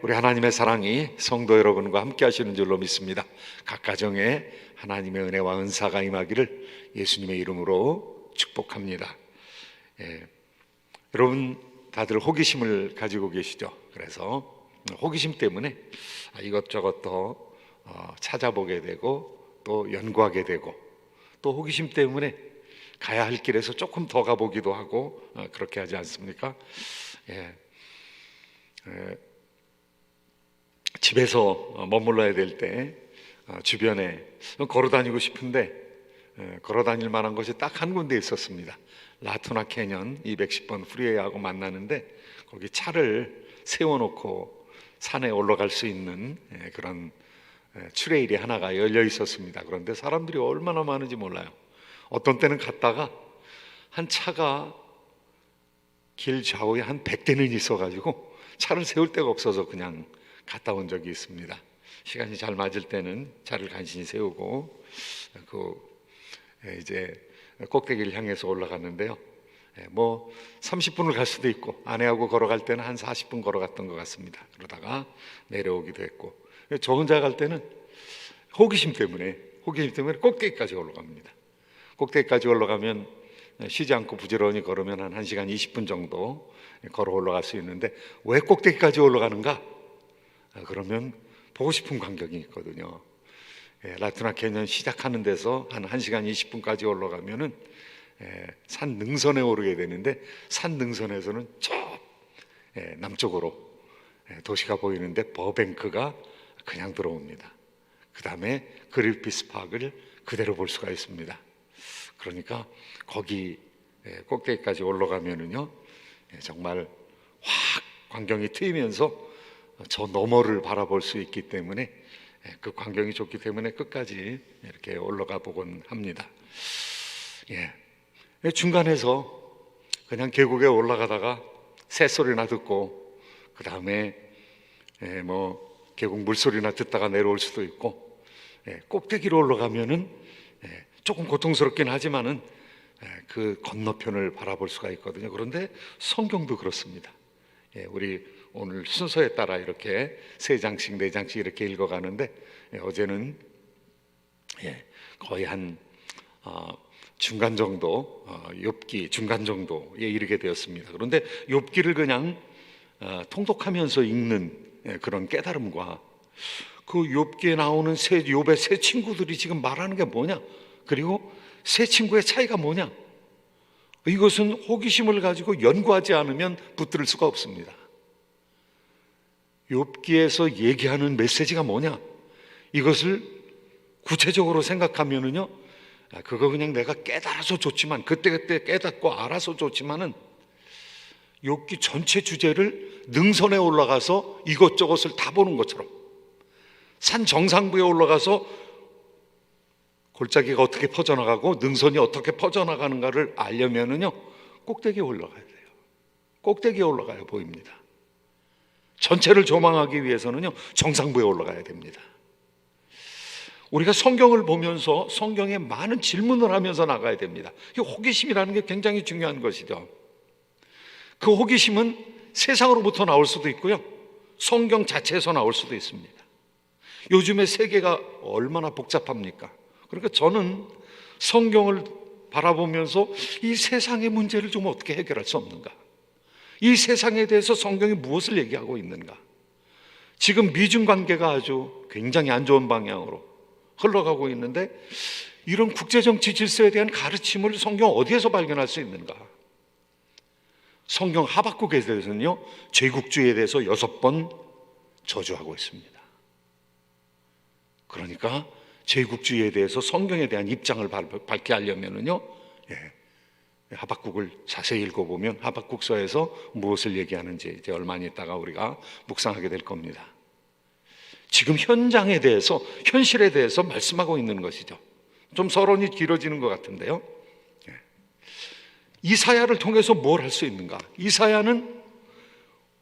우리 하나님의 사랑이 성도 여러분과 함께 하시는 줄로 믿습니다. 각 가정에 하나님의 은혜와 은사가 임하기를 예수님의 이름으로 축복합니다. 예, 여러분 다들 호기심을 가지고 계시죠? 그래서 호기심 때문에 이것저것 더 어, 찾아보게 되고 또 연구하게 되고 또 호기심 때문에 가야 할 길에서 조금 더 가보기도 하고 어, 그렇게 하지 않습니까? 예. 에, 집에서 어, 머물러야 될때 어, 주변에 걸어 다니고 싶은데 에, 걸어 다닐 만한 곳이 딱 한 군데 있었습니다. 라투나 캐년 210번 프리웨이하고 만나는데 거기 차를 세워놓고 산에 올라갈 수 있는 에, 그런 에, 트레일이 하나가 열려 있었습니다. 그런데 사람들이 얼마나 많은지 몰라요. 어떤 때는 갔다가 한 차가 길 좌우에 한 100대는 있어가지고 차를 세울 데가 없어서 그냥 갔다 온 적이 있습니다. 시간이 잘 맞을 때는 차를 간신히 세우고 그 이제 꼭대기를 향해서 올라갔는데요. 예, 뭐 30분을 갈 수도 있고 아내하고 걸어갈 때는 한 40분 걸어갔던 것 같습니다. 그러다가 내려오기도 했고 저 혼자 갈 때는 호기심 때문에 호기심 때문에 꼭대기까지 올라갑니다. 꼭대기까지 올라가면 쉬지 않고 부지런히 걸으면 한 1시간 20분 정도 걸어 올라갈 수 있는데 왜 꼭대기까지 올라가는가? 아, 그러면 보고 싶은 광경이 있거든요. 예, 라투나 캐년 시작하는 데서 한 1시간 20분까지 올라가면은 예, 산 능선에 오르게 되는데 산 능선에서는 저 예, 남쪽으로 예, 도시가 보이는데 버뱅크가 그냥 들어옵니다. 그 다음에 그릴피스 파크를 그대로 볼 수가 있습니다. 그러니까 거기 예, 꼭대기까지 올라가면은요 예, 정말 확 광경이 트이면서 저 너머를 바라볼 수 있기 때문에 예, 그 광경이 좋기 때문에 끝까지 이렇게 올라가 보곤 합니다. 예. 중간에서 그냥 계곡에 올라가다가 새소리나 듣고 그 다음에 예, 뭐 계곡 물소리나 듣다가 내려올 수도 있고 예, 꼭대기로 올라가면은 예, 조금 고통스럽긴 하지만은 예, 그 건너편을 바라볼 수가 있거든요. 그런데 성경도 그렇습니다. 예, 우리 오늘 순서에 따라 이렇게 세 장씩 네 장씩 이렇게 읽어가는데 예, 어제는 예, 거의 한 어, 중간 정도 어, 욥기 중간 정도에 이르게 되었습니다. 그런데 욥기를 그냥 어, 통독하면서 읽는 예, 그런 깨달음과 그 욥기에 나오는 세 욥의 세 친구들이 지금 말하는 게 뭐냐? 그리고 세 친구의 차이가 뭐냐? 이것은 호기심을 가지고 연구하지 않으면 붙들 수가 없습니다. 욥기에서 얘기하는 메시지가 뭐냐? 이것을 구체적으로 생각하면은요, 아, 그거 그냥 내가 깨달아서 좋지만 그때 그때 깨닫고 알아서 좋지만은 욥기 전체 주제를 능선에 올라가서 이것저것을 다 보는 것처럼 산 정상부에 올라가서 골짜기가 어떻게 퍼져나가고 능선이 어떻게 퍼져나가는가를 알려면은요 꼭대기에 올라가야 돼요. 꼭대기에 올라가야 보입니다. 전체를 조망하기 위해서는요 정상부에 올라가야 됩니다. 우리가 성경을 보면서 성경에 많은 질문을 하면서 나가야 됩니다. 이 호기심이라는 게 굉장히 중요한 것이죠. 그 호기심은 세상으로부터 나올 수도 있고요. 성경 자체에서 나올 수도 있습니다. 요즘의 세계가 얼마나 복잡합니까? 그러니까 저는 성경을 바라보면서 이 세상의 문제를 좀 어떻게 해결할 수 없는가? 이 세상에 대해서 성경이 무엇을 얘기하고 있는가? 지금 미중 관계가 아주 굉장히 안 좋은 방향으로 흘러가고 있는데 이런 국제정치 질서에 대한 가르침을 성경 어디에서 발견할 수 있는가? 성경 하박국에 대해서는요, 제국주의에 대해서 여섯 번 저주하고 있습니다. 그러니까 제국주의에 대해서 성경에 대한 입장을 밝게 하려면은요, 예, 하박국을 자세히 읽어보면 하박국서에서 무엇을 얘기하는지 이제 얼마 있다가 우리가 묵상하게 될 겁니다. 지금 현장에 대해서, 현실에 대해서 말씀하고 있는 것이죠. 좀 서론이 길어지는 것 같은데요. 예. 이사야를 통해서 뭘 할 수 있는가? 이사야는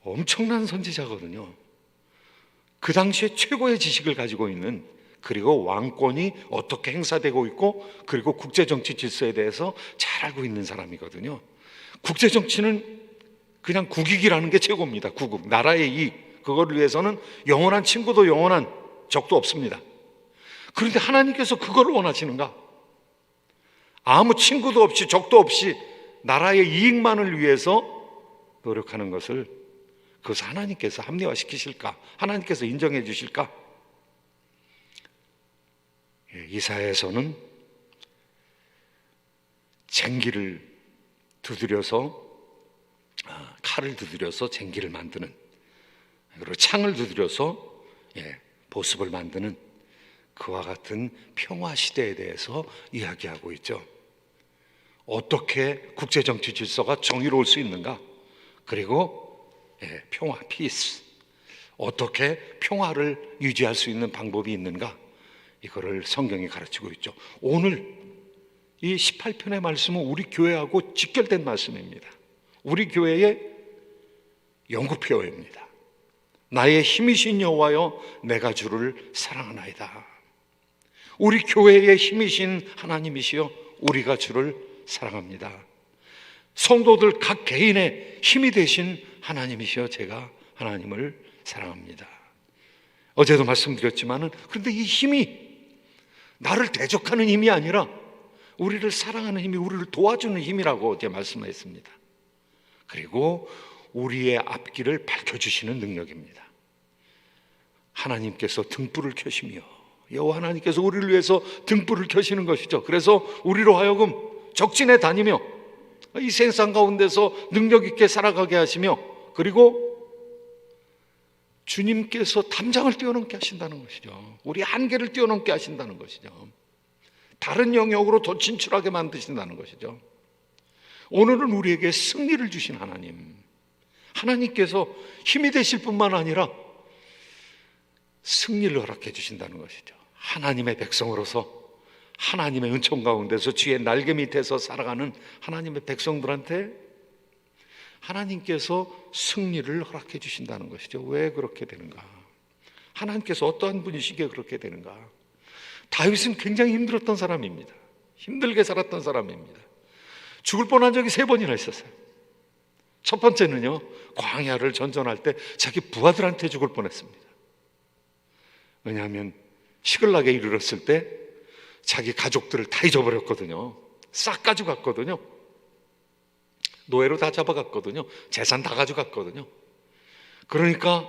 엄청난 선지자거든요. 그 당시에 최고의 지식을 가지고 있는 그리고 왕권이 어떻게 행사되고 있고 그리고 국제 정치 질서에 대해서 잘 알고 있는 사람이거든요. 국제 정치는 그냥 국익이라는 게 최고입니다. 국익, 나라의 이익, 그걸 위해서는 영원한 친구도 영원한 적도 없습니다. 그런데 하나님께서 그걸 원하시는가? 아무 친구도 없이 적도 없이 나라의 이익만을 위해서 노력하는 것을 그것을 하나님께서 합리화시키실까? 하나님께서 인정해 주실까? 예, 이사야에서는 쟁기를 두드려서 아, 칼을 두드려서 쟁기를 만드는 그리고 창을 두드려서 예, 보습을 만드는 그와 같은 평화 시대에 대해서 이야기하고 있죠. 어떻게 국제 정치 질서가 정의로울 수 있는가? 그리고 예, 평화, 피스. 어떻게 평화를 유지할 수 있는 방법이 있는가? 이거를 성경이 가르치고 있죠. 오늘 이 18편의 말씀은 우리 교회하고 직결된 말씀입니다. 우리 교회의 연구표어입니다. 나의 힘이신 여호와여 내가 주를 사랑하나이다. 우리 교회의 힘이신 하나님이시여 우리가 주를 사랑합니다. 성도들 각 개인의 힘이 되신 하나님이시여 제가 하나님을 사랑합니다. 어제도 말씀드렸지만은 그런데 이 힘이 나를 대적하는 힘이 아니라 우리를 사랑하는 힘이 우리를 도와주는 힘이라고 어제 말씀했습니다. 그리고 우리의 앞길을 밝혀주시는 능력입니다. 하나님께서 등불을 켜시며 여호와 하나님께서 우리를 위해서 등불을 켜시는 것이죠. 그래서 우리로 하여금 적진에 다니며 이 세상 가운데서 능력 있게 살아가게 하시며 그리고 주님께서 담장을 뛰어넘게 하신다는 것이죠. 우리 한계를 뛰어넘게 하신다는 것이죠. 다른 영역으로 더 진출하게 만드신다는 것이죠. 오늘은 우리에게 승리를 주신 하나님. 하나님께서 힘이 되실 뿐만 아니라 승리를 허락해 주신다는 것이죠. 하나님의 백성으로서 하나님의 은총 가운데서 주의 날개 밑에서 살아가는 하나님의 백성들한테 하나님께서 승리를 허락해 주신다는 것이죠. 왜 그렇게 되는가? 하나님께서 어떠한 분이시기에 그렇게 되는가? 다윗은 굉장히 힘들었던 사람입니다. 힘들게 살았던 사람입니다. 죽을 뻔한 적이 세 번이나 있었어요. 첫 번째는요, 광야를 전전할 때 자기 부하들한테 죽을 뻔했습니다. 왜냐하면 시글락에 이르렀을 때 자기 가족들을 다 잊어버렸거든요. 싹 가져갔거든요. 노예로 다 잡아갔거든요. 재산 다 가져갔거든요. 그러니까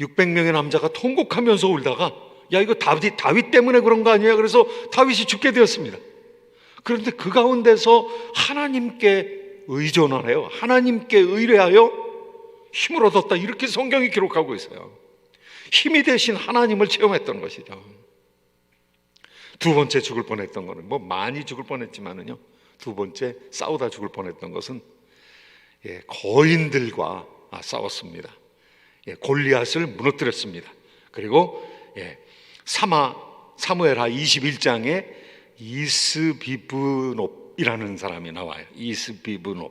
600명의 남자가 통곡하면서 울다가 야 이거 다윗 다윗 때문에 그런 거 아니야? 그래서 다윗이 죽게 되었습니다. 그런데 그 가운데서 하나님께 의존하여 하나님께 의뢰하여 힘을 얻었다 이렇게 성경이 기록하고 있어요. 힘이 되신 하나님을 체험했던 것이죠. 두 번째 죽을 뻔했던 거는 뭐 많이 죽을 뻔했지만은요. 두 번째 싸우다 죽을 뻔했던 것은 예, 거인들과 아, 싸웠습니다. 예, 골리앗을 무너뜨렸습니다. 그리고 예, 사마 사무엘하 21장에 이스비브놉이라는 사람이 나와요. 이스비브놉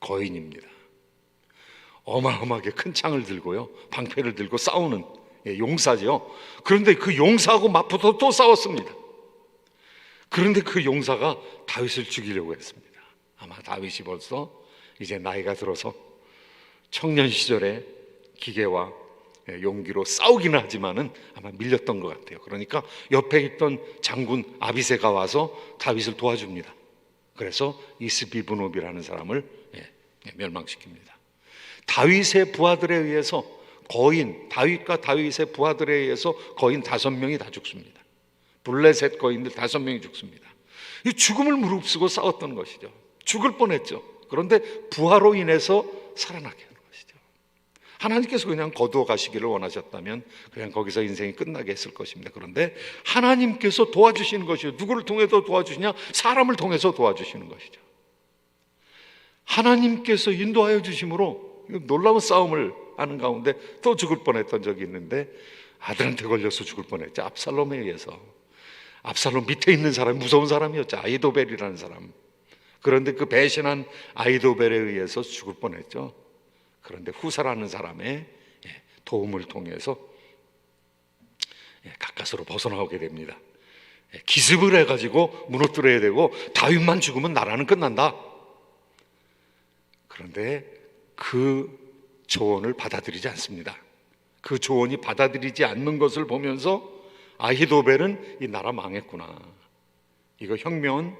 거인입니다. 어마어마하게 큰 창을 들고요, 방패를 들고 싸우는 예, 용사죠. 그런데 그 용사하고 맞붙어 또 싸웠습니다. 그런데 그 용사가 다윗을 죽이려고 했습니다. 아마 다윗이 벌써 이제 나이가 들어서 청년 시절에 기계와 예, 용기로 싸우기는 하지만은 아마 밀렸던 것 같아요. 그러니까 옆에 있던 장군 아비세가 와서 다윗을 도와줍니다. 그래서 이스비브노비라는 사람을 예, 멸망시킵니다. 다윗의 부하들에 의해서 거인 다윗과 다윗의 부하들에 의해서 거인 다섯 명이 다 죽습니다. 블레셋 거인들 다섯 명이 죽습니다. 이 죽음을 무릅쓰고 싸웠던 것이죠. 죽을 뻔했죠. 그런데 부하로 인해서 살아나게 하는 것이죠. 하나님께서 그냥 거두어 가시기를 원하셨다면 그냥 거기서 인생이 끝나게 했을 것입니다. 그런데 하나님께서 도와주시는 것이요. 누구를 통해서 도와주시냐? 사람을 통해서 도와주시는 것이죠. 하나님께서 인도하여 주심으로 놀라운 싸움을 하는 가운데 또 죽을 뻔했던 적이 있는데 아들한테 걸려서 죽을 뻔했죠. 압살롬에 의해서. 압살롬 밑에 있는 사람이 무서운 사람이었죠. 아이도벨이라는 사람. 그런데 그 배신한 아이도벨에 의해서 죽을 뻔했죠. 그런데 후사라는 사람의 예, 도움을 통해서 예, 가까스로 벗어나오게 됩니다. 예, 기습을 해가지고 무너뜨려야 되고 다윗만 죽으면 나라는 끝난다. 그런데 그 조언을 받아들이지 않습니다. 그 조언이 받아들이지 않는 것을 보면서 아히도벨은 이 나라 망했구나. 이거 혁명은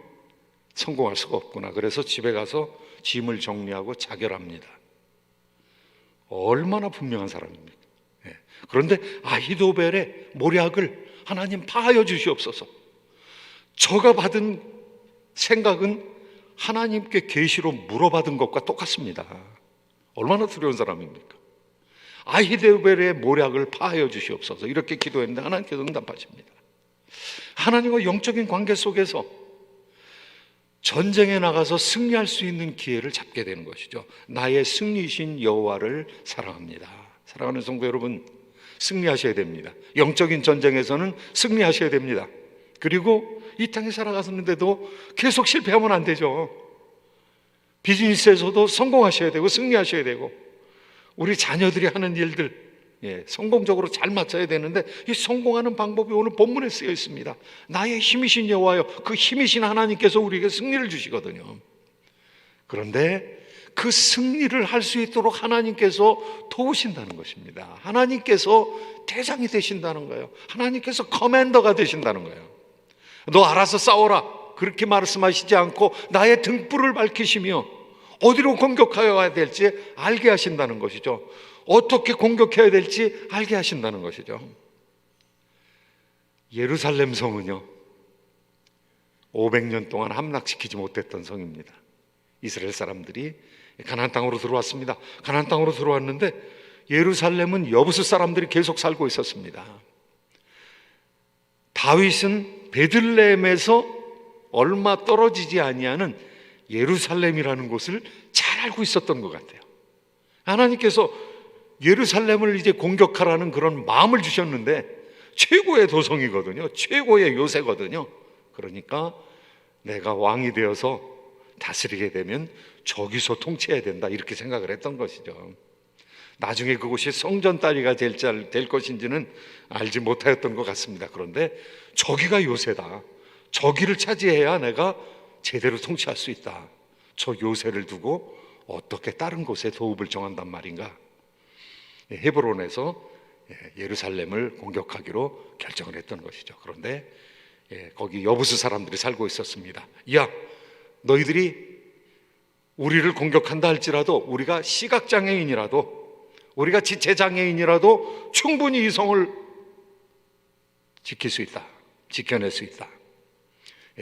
성공할 수가 없구나. 그래서 집에 가서 짐을 정리하고 자결합니다. 얼마나 분명한 사람입니까? 예. 그런데 아히도벨의 모략을 하나님 파하여 주시옵소서. 저가 받은 생각은 하나님께 계시로 물어받은 것과 똑같습니다. 얼마나 두려운 사람입니까? 아히도벨의 모략을 파하여 주시옵소서. 이렇게 기도했는데 하나님께서 응답하십니다. 하나님과 영적인 관계 속에서 전쟁에 나가서 승리할 수 있는 기회를 잡게 되는 것이죠. 나의 승리신 여호와를 사랑합니다. 사랑하는 성도 여러분, 승리하셔야 됩니다. 영적인 전쟁에서는 승리하셔야 됩니다. 그리고 이 땅에 살아갔었는데도 계속 실패하면 안 되죠. 비즈니스에서도 성공하셔야 되고 승리하셔야 되고 우리 자녀들이 하는 일들 예, 성공적으로 잘 맞춰야 되는데 이 성공하는 방법이 오늘 본문에 쓰여 있습니다. 나의 힘이신 여호와여, 그 힘이신 하나님께서 우리에게 승리를 주시거든요. 그런데 그 승리를 할 수 있도록 하나님께서 도우신다는 것입니다. 하나님께서 대장이 되신다는 거예요. 하나님께서 커맨더가 되신다는 거예요. 너 알아서 싸워라. 그렇게 말씀하시지 않고 나의 등불을 밝히시며 어디로 공격하여야 될지 알게 하신다는 것이죠. 어떻게 공격해야 될지 알게 하신다는 것이죠. 예루살렘 성은요, 500년 동안 함락시키지 못했던 성입니다. 이스라엘 사람들이 가나안 땅으로 들어왔습니다. 가나안 땅으로 들어왔는데 예루살렘은 여부수 사람들이 계속 살고 있었습니다. 다윗은 베들레헴에서 얼마 떨어지지 아니하는 예루살렘이라는 곳을 잘 알고 있었던 것 같아요. 하나님께서 예루살렘을 이제 공격하라는 그런 마음을 주셨는데 최고의 도성이거든요. 최고의 요새거든요. 그러니까 내가 왕이 되어서 다스리게 되면 저기서 통치해야 된다 이렇게 생각을 했던 것이죠. 나중에 그곳이 성전 따위가 될, 될 것인지는 알지 못하였던 것 같습니다. 그런데 저기가 요새다. 저기를 차지해야 내가 제대로 통치할 수 있다. 저 요새를 두고 어떻게 다른 곳에 도읍을 정한단 말인가? 예, 헤브론에서 예, 예루살렘을 공격하기로 결정을 했던 것이죠. 그런데 예, 거기 여부수 사람들이 살고 있었습니다. 야, 너희들이 우리를 공격한다 할지라도 우리가 시각장애인이라도 우리가 지체장애인이라도 충분히 이 성을 지킬 수 있다. 지켜낼 수 있다.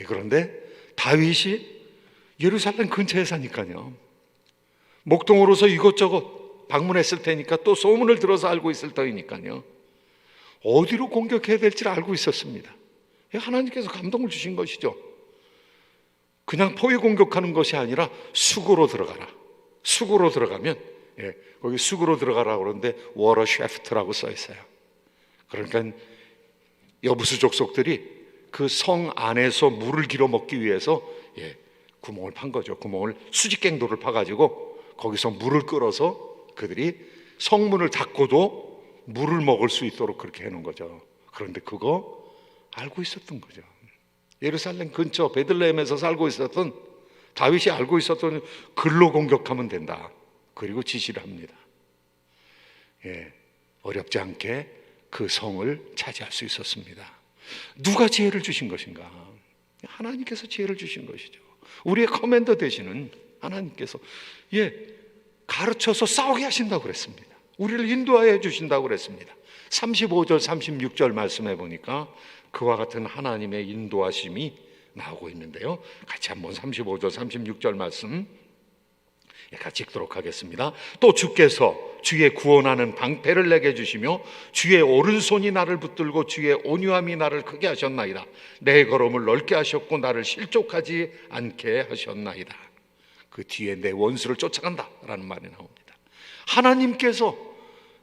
그런데 다윗이 예루살렘 근처에 사니까요. 목동으로서 이것저것 방문했을 테니까 또 소문을 들어서 알고 있을 터이니까요. 어디로 공격해야 될지를 알고 있었습니다. 하나님께서 감동을 주신 것이죠. 그냥 포위 공격하는 것이 아니라 수구로 들어가라. 수구로 들어가면 예, 거기 수구로 들어가라 그러는데 워러 셰프트라고 써 있어요. 그러니까 여부수 족 속들이 그 성 안에서 물을 길어 먹기 위해서 예, 구멍을 판 거죠. 구멍을 수직갱도를 파가지고 거기서 물을 끌어서 그들이 성문을 닫고도 물을 먹을 수 있도록 그렇게 해놓은 거죠. 그런데 그거 알고 있었던 거죠. 예루살렘 근처 베들레헴에서 살고 있었던 다윗이 알고 있었던 글로 공격하면 된다. 그리고 지시를 합니다. 예, 어렵지 않게 그 성을 차지할 수 있었습니다. 누가 지혜를 주신 것인가? 하나님께서 지혜를 주신 것이죠. 우리의 커맨더 되시는 하나님께서 예, 가르쳐서 싸우게 하신다고 그랬습니다. 우리를 인도하여 주신다고 그랬습니다. 35절, 36절 말씀해 보니까 그와 같은 하나님의 인도하심이 나오고 있는데요. 같이 한번 35절, 36절 말씀 같이 읽도록 하겠습니다. 또 주께서 주의 구원하는 방패를 내게 주시며 주의 오른손이 나를 붙들고 주의 온유함이 나를 크게 하셨나이다. 내 걸음을 넓게 하셨고 나를 실족하지 않게 하셨나이다. 그 뒤에 내 원수를 쫓아간다라는 말이 나옵니다. 하나님께서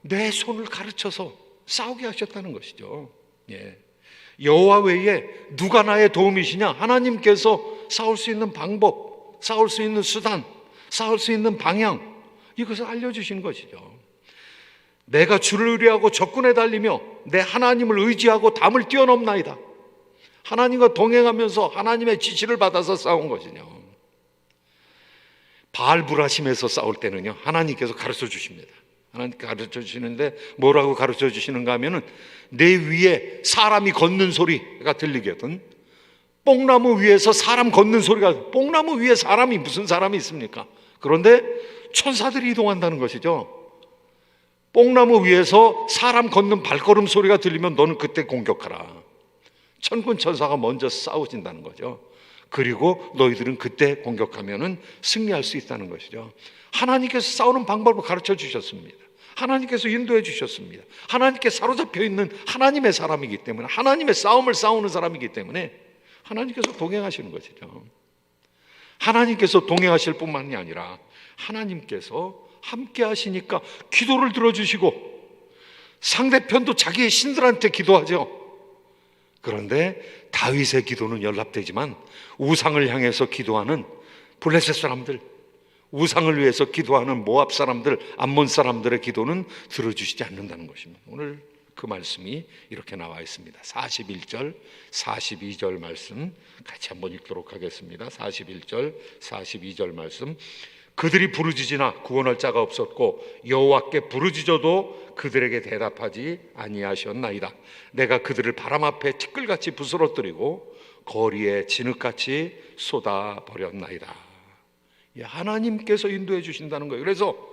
내 손을 가르쳐서 싸우게 하셨다는 것이죠. 예. 여호와 외에 누가 나의 도움이시냐? 하나님께서 싸울 수 있는 방법, 싸울 수 있는 수단, 싸울 수 있는 방향 이것을 알려주신 것이죠. 내가 주를 의뢰하고 적군에 달리며 내 하나님을 의지하고 담을 뛰어넘나이다. 하나님과 동행하면서 하나님의 지시를 받아서 싸운 것이요. 바알불하심에서 싸울 때는요 하나님께서 가르쳐 주십니다. 하나님 가르쳐 주시는데 뭐라고 가르쳐 주시는가 하면은 내 위에 사람이 걷는 소리가 들리거든. 뽕나무 위에서 사람 걷는 소리가 뽕나무 위에 사람이 무슨 사람이 있습니까? 그런데 천사들이 이동한다는 것이죠. 뽕나무 위에서 사람 걷는 발걸음 소리가 들리면 너는 그때 공격하라. 천군 천사가 먼저 싸우진다는 거죠. 그리고 너희들은 그때 공격하면은 승리할 수 있다는 것이죠. 하나님께서 싸우는 방법을 가르쳐 주셨습니다. 하나님께서 인도해 주셨습니다. 하나님께 사로잡혀 있는 하나님의 사람이기 때문에 하나님의 싸움을 싸우는 사람이기 때문에 하나님께서 동행하시는 것이죠. 하나님께서 동행하실 뿐만이 아니라 하나님께서 함께 하시니까 기도를 들어주시고 상대편도 자기의 신들한테 기도하죠. 그런데 다윗의 기도는 연락되지만 우상을 향해서 기도하는 블레셋 사람들, 우상을 위해서 기도하는 모압 사람들, 암몬 사람들의 기도는 들어주시지 않는다는 것입니다. 오늘 그 말씀이 이렇게 나와 있습니다. 41절, 42절 말씀 같이 한번 읽도록 하겠습니다. 41절, 42절 말씀. 그들이 부르짖으나 구원할 자가 없었고 여호와께 부르짖어도 그들에게 대답하지 아니하셨나이다. 내가 그들을 바람 앞에 티끌같이 부스러뜨리고 거리에 진흙같이 쏟아 버렸나이다. 예, 하나님께서 인도해 주신다는 거예요. 그래서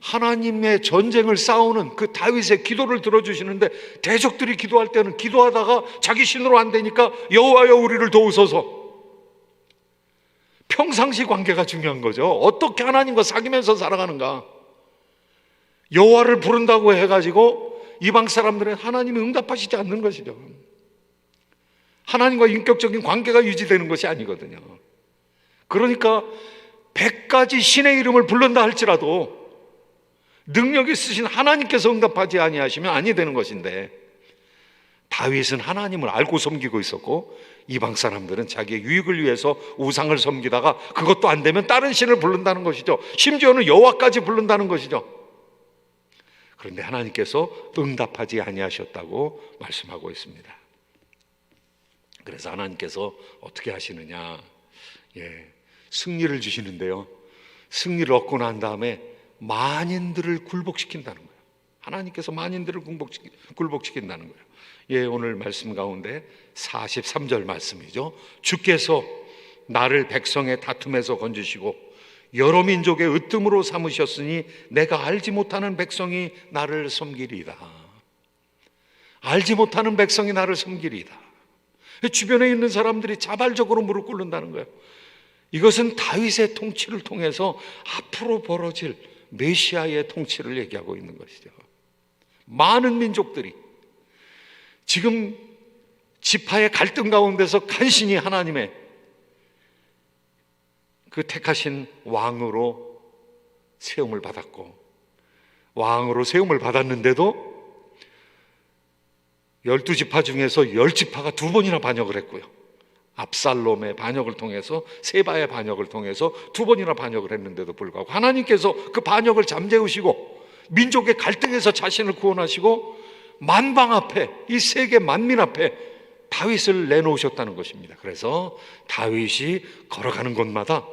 하나님의 전쟁을 싸우는 그 다윗의 기도를 들어주시는데 대적들이 기도할 때는 기도하다가 자기 신으로 안 되니까 여호와여 우리를 도우소서. 평상시 관계가 중요한 거죠. 어떻게 하나님과 사귀면서 살아가는가. 여호와를 부른다고 해가지고 이방 사람들은 하나님이 응답하시지 않는 것이죠. 하나님과 인격적인 관계가 유지되는 것이 아니거든요. 그러니까 백 가지 신의 이름을 부른다 할지라도 능력 있으신 하나님께서 응답하지 아니하시면 아니 되는 것인데 다윗은 하나님을 알고 섬기고 있었고 이방 사람들은 자기의 유익을 위해서 우상을 섬기다가 그것도 안 되면 다른 신을 부른다는 것이죠. 심지어는 여호와까지 부른다는 것이죠. 그런데 하나님께서 응답하지 아니하셨다고 말씀하고 있습니다. 그래서 하나님께서 어떻게 하시느냐? 예, 승리를 주시는데요. 승리를 얻고 난 다음에 만인들을 굴복시킨다는 거예요. 하나님께서 만인들을 굴복시킨다는 거예요. 예, 오늘 말씀 가운데 43절 말씀이죠. 주께서 나를 백성의 다툼에서 건지시고 여러 민족의 으뜸으로 삼으셨으니 내가 알지 못하는 백성이 나를 섬기리이다. 알지 못하는 백성이 나를 섬기리이다. 주변에 있는 사람들이 자발적으로 무릎 꿇는다는 거예요. 이것은 다윗의 통치를 통해서 앞으로 벌어질 메시아의 통치를 얘기하고 있는 것이죠. 많은 민족들이 지금 지파의 갈등 가운데서 간신히 하나님의 그 택하신 왕으로 세움을 받았고 왕으로 세움을 받았는데도 열두 지파 중에서 열 지파가 두 번이나 반역을 했고요. 압살롬의 반역을 통해서 세바의 반역을 통해서 두 번이나 반역을 했는데도 불구하고 하나님께서 그 반역을 잠재우시고 민족의 갈등에서 자신을 구원하시고 만방 앞에 이 세계 만민 앞에 다윗을 내놓으셨다는 것입니다. 그래서 다윗이 걸어가는 곳마다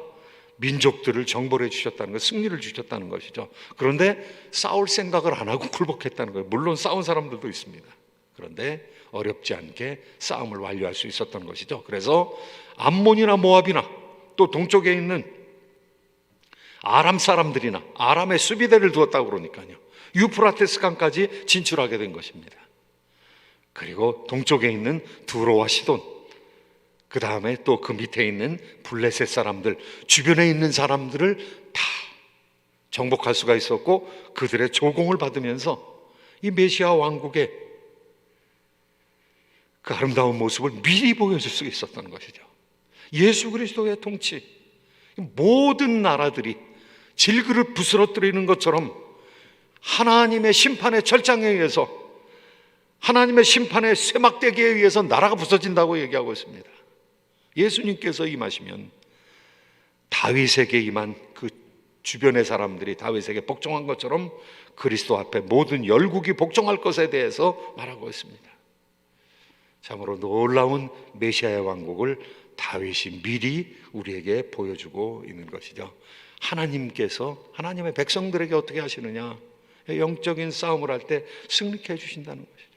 민족들을 정벌해 주셨다는 것, 승리를 주셨다는 것이죠. 그런데 싸울 생각을 안 하고 굴복했다는 거예요. 물론 싸운 사람들도 있습니다. 그런데 어렵지 않게 싸움을 완료할 수 있었던 것이죠. 그래서 암몬이나 모압이나 또 동쪽에 있는 아람 사람들이나 아람의 수비대를 두었다고 그러니까요. 유프라테스 강까지 진출하게 된 것입니다. 그리고 동쪽에 있는 두로와 시돈, 그 다음에 또 그 밑에 있는 블레셋 사람들, 주변에 있는 사람들을 다 정복할 수가 있었고 그들의 조공을 받으면서 이 메시아 왕국의 그 아름다운 모습을 미리 보여줄 수 있었던 것이죠. 예수 그리스도의 통치, 모든 나라들이 질그릇 부스러뜨리는 것처럼 하나님의 심판의 절장에 의해서 하나님의 심판의 쇠막대기에 의해서 나라가 부서진다고 얘기하고 있습니다. 예수님께서 임하시면 다윗에게 임한 그 주변의 사람들이 다윗에게 복종한 것처럼 그리스도 앞에 모든 열국이 복종할 것에 대해서 말하고 있습니다. 참으로 놀라운 메시아의 왕국을 다윗이 미리 우리에게 보여주고 있는 것이죠. 하나님께서 하나님의 백성들에게 어떻게 하시느냐? 영적인 싸움을 할 때 승리케 해주신다는 것이죠.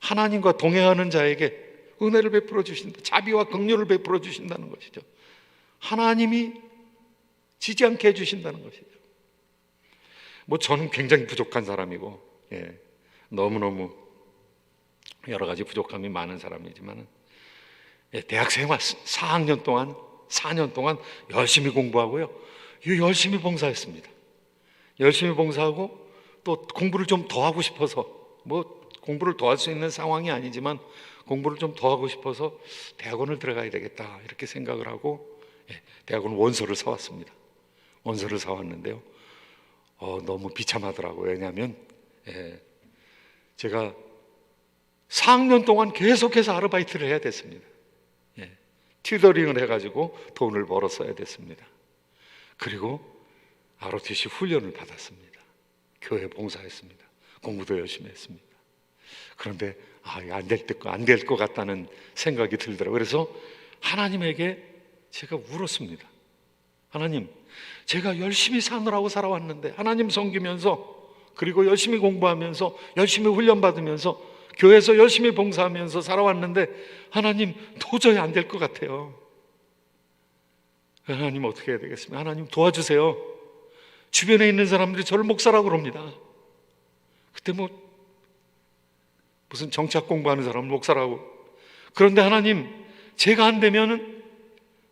하나님과 동행하는 자에게 은혜를 베풀어 주신다. 자비와 긍휼을 베풀어 주신다는 것이죠. 하나님이 지지 않게 해주신다는 것이죠. 뭐 저는 굉장히 부족한 사람이고, 예, 너무너무 여러 가지 부족함이 많은 사람이지만, 예, 대학 생활 4학년 동안, 4년 동안 열심히 공부하고요, 이 열심히 봉사했습니다. 열심히 봉사하고 또 공부를 좀 더 하고 싶어서, 뭐 공부를 더 할 수 있는 상황이 아니지만 공부를 좀 더 하고 싶어서 대학원을 들어가야 되겠다 이렇게 생각을 하고 예, 대학원 원서를 사왔습니다. 원서를 사왔는데요. 어, 너무 비참하더라고요. 왜냐하면 예, 제가 4학년 동안 계속해서 아르바이트를 해야 됐습니다. 예, 튜더링을 해가지고 돈을 벌어 써야 됐습니다. 그리고 ROTC 훈련을 받았습니다. 교회 봉사했습니다. 공부도 열심히 했습니다. 그런데 아, 안될 것 같다는 생각이 들더라고요. 그래서 하나님에게 제가 울었습니다. 하나님, 제가 열심히 사느라고 살아왔는데 하나님 섬기면서 그리고 열심히 공부하면서 열심히 훈련 받으면서 교회에서 열심히 봉사하면서 살아왔는데 하나님 도저히 안 될 것 같아요. 하나님 어떻게 해야 되겠습니까? 하나님 도와주세요. 주변에 있는 사람들이 저를 목사라고 그럽니다. 그때 뭐 무슨 정치학 공부하는 사람은 목사라고. 그런데 하나님 제가 안 되면은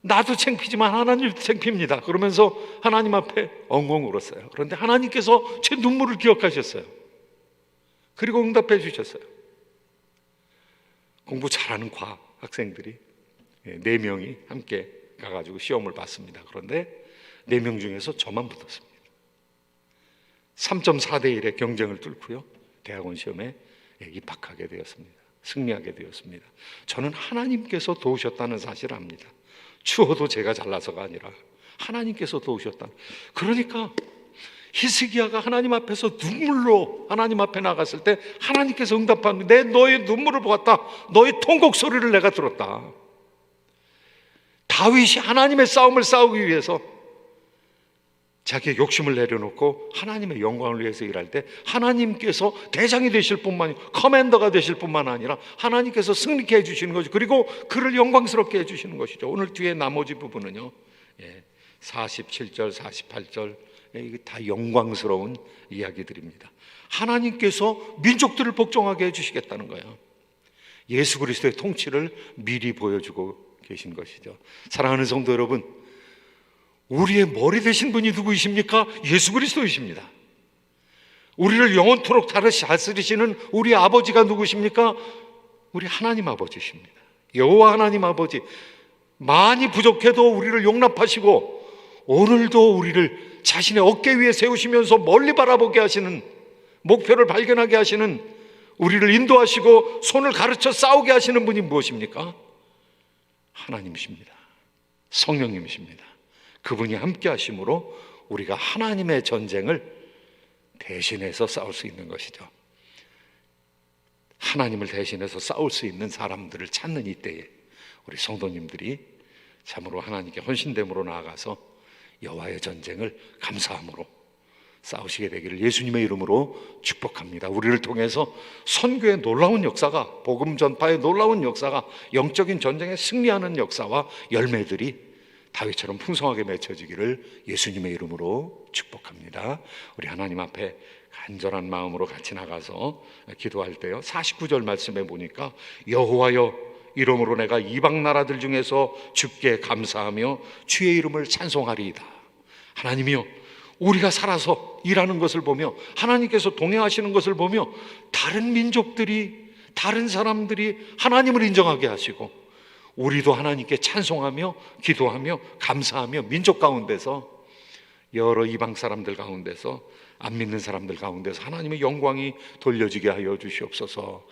나도 창피지만 하나님도 창피입니다. 그러면서 하나님 앞에 엉엉 울었어요. 그런데 하나님께서 제 눈물을 기억하셨어요. 그리고 응답해 주셨어요. 공부 잘하는 과 학생들이 네 명이 함께 가가지고 시험을 봤습니다. 그런데 네 명 중에서 저만 붙었습니다. 3.4대 1의 경쟁을 뚫고요. 대학원 시험에 입학하게 되었습니다. 승리하게 되었습니다. 저는 하나님께서 도우셨다는 사실을 압니다. 추워도 제가 잘나서가 아니라 하나님께서 도우셨다. 그러니까 히스기야가 하나님 앞에서 눈물로 하나님 앞에 나갔을 때 하나님께서 응답하는 내 너의 눈물을 보았다. 너의 통곡 소리를 내가 들었다. 다윗이 하나님의 싸움을 싸우기 위해서 자기의 욕심을 내려놓고 하나님의 영광을 위해서 일할 때 하나님께서 대장이 되실 뿐만 아니라 커맨더가 되실 뿐만 아니라 하나님께서 승리케 해주시는 거죠. 그리고 그를 영광스럽게 해주시는 것이죠. 오늘 뒤에 나머지 부분은요. 47절, 48절 이게 다 영광스러운 이야기들입니다. 하나님께서 민족들을 복종하게 해주시겠다는 거예요. 예수 그리스도의 통치를 미리 보여주고 계신 것이죠. 사랑하는 성도 여러분, 우리의 머리 되신 분이 누구이십니까? 예수 그리스도이십니다. 우리를 영원토록 다스리시는 우리 아버지가 누구십니까? 우리 하나님 아버지십니다. 여호와 하나님 아버지 많이 부족해도 우리를 용납하시고 오늘도 우리를 자신의 어깨 위에 세우시면서 멀리 바라보게 하시는 목표를 발견하게 하시는 우리를 인도하시고 손을 가르쳐 싸우게 하시는 분이 무엇입니까? 하나님이십니다. 성령님이십니다. 그분이 함께 하심으로 우리가 하나님의 전쟁을 대신해서 싸울 수 있는 것이죠. 하나님을 대신해서 싸울 수 있는 사람들을 찾는 이때에 우리 성도님들이 참으로 하나님께 헌신됨으로 나아가서 여호와의 전쟁을 감사함으로 싸우시게 되기를 예수님의 이름으로 축복합니다. 우리를 통해서 선교의 놀라운 역사가 복음 전파의 놀라운 역사가 영적인 전쟁에 승리하는 역사와 열매들이 다윗처럼 풍성하게 맺혀지기를 예수님의 이름으로 축복합니다. 우리 하나님 앞에 간절한 마음으로 같이 나가서 기도할 때요. 49절 말씀에 보니까 여호와여 이름으로 내가 이방 나라들 중에서 주께 감사하며 주의 이름을 찬송하리이다. 하나님이여 우리가 살아서 일하는 것을 보며 하나님께서 동행하시는 것을 보며 다른 민족들이 다른 사람들이 하나님을 인정하게 하시고 우리도 하나님께 찬송하며 기도하며 감사하며 민족 가운데서 여러 이방 사람들 가운데서 안 믿는 사람들 가운데서 하나님의 영광이 돌려지게 하여 주시옵소서.